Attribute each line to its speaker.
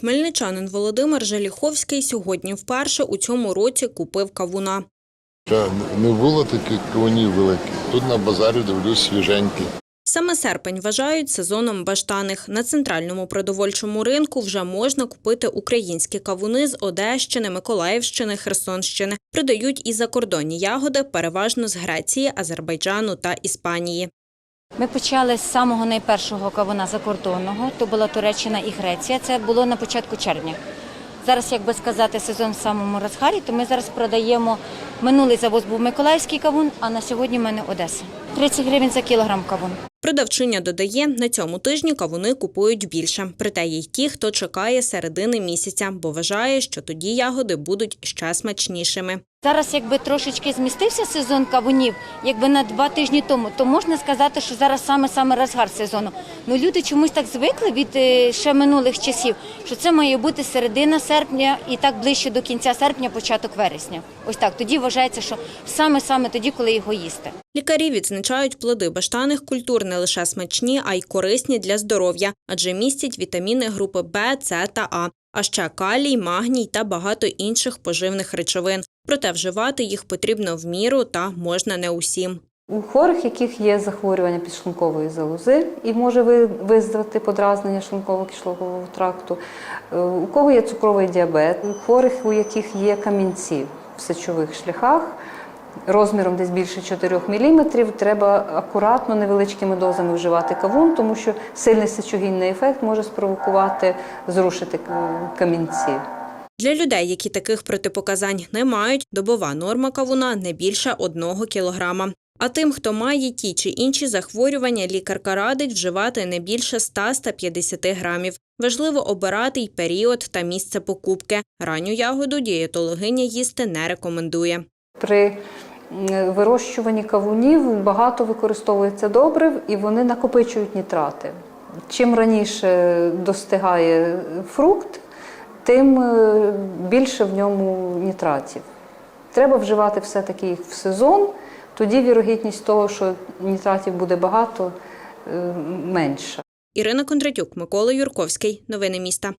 Speaker 1: Хмельничанин Володимир Желіховський сьогодні вперше у цьому році купив кавуна.
Speaker 2: Не було таких кавунів великих. Тут на базарі дивлюсь свіженькі.
Speaker 1: Саме серпень вважають сезоном баштаних. На центральному продовольчому ринку вже можна купити українські кавуни з Одещини, Миколаївщини, Херсонщини. Продають і закордонні ягоди, переважно з Греції, Азербайджану та Іспанії.
Speaker 3: Ми почали з самого найпершого кавуна закордонного, то була Туреччина і Греція. Це було на початку червня. Зараз, як би сказати, сезон в самому розгарі, то ми зараз продаємо. Минулий завоз був Миколаївський кавун, а на сьогодні в мене Одеса. 30 гривень за кілограм кавун.
Speaker 1: Продавчиня додає, на цьому тижні кавуни купують більше. Проте є й ті, хто чекає середини місяця, бо вважає, що тоді ягоди будуть ще смачнішими.
Speaker 3: Зараз, якби трошечки змістився сезон кавунів, якби на два тижні тому, то можна сказати, що зараз саме саме розгар сезону. Ну люди чомусь так звикли від е, ще минулих часів, що це має бути середина серпня і так ближче до кінця серпня, початок вересня. Ось так. Тоді вважається, що саме саме тоді, коли його їсти.
Speaker 1: Лікарі відзначають плоди баштаних культур не лише смачні, а й корисні для здоров'я, адже містять вітаміни групи Б, С та А, а ще калій, магній та багато інших поживних речовин. Проте вживати їх потрібно в міру та можна не усім.
Speaker 4: У хворих, яких є захворювання підшлункової залози і може ви- визвати подразнення шлунково-кишкового тракту, е, у кого є цукровий діабет, у хворих, у яких є камінці в сечових шляхах, розміром десь більше 4 мм, треба акуратно невеличкими дозами вживати кавун, тому що сильний сечогінний ефект може спровокувати зрушити камінці.
Speaker 1: Для людей, які таких протипоказань не мають, добова норма кавуна не більше 1 кілограма. А тим, хто має ті чи інші захворювання, лікарка радить вживати не більше 100-150 грамів. Важливо обирати й період та місце покупки. Ранню ягоду дієтологиня їсти не рекомендує.
Speaker 4: При вирощуванні кавунів багато використовується добрив і вони накопичують нітрати. Чим раніше достигає фрукт, тим е, більше в ньому нітратів. Треба вживати все-таки їх в сезон, тоді вірогідність того, що нітратів буде багато, е, менша.
Speaker 1: Ірина Кондратюк, Микола Юрковський. Новини міста.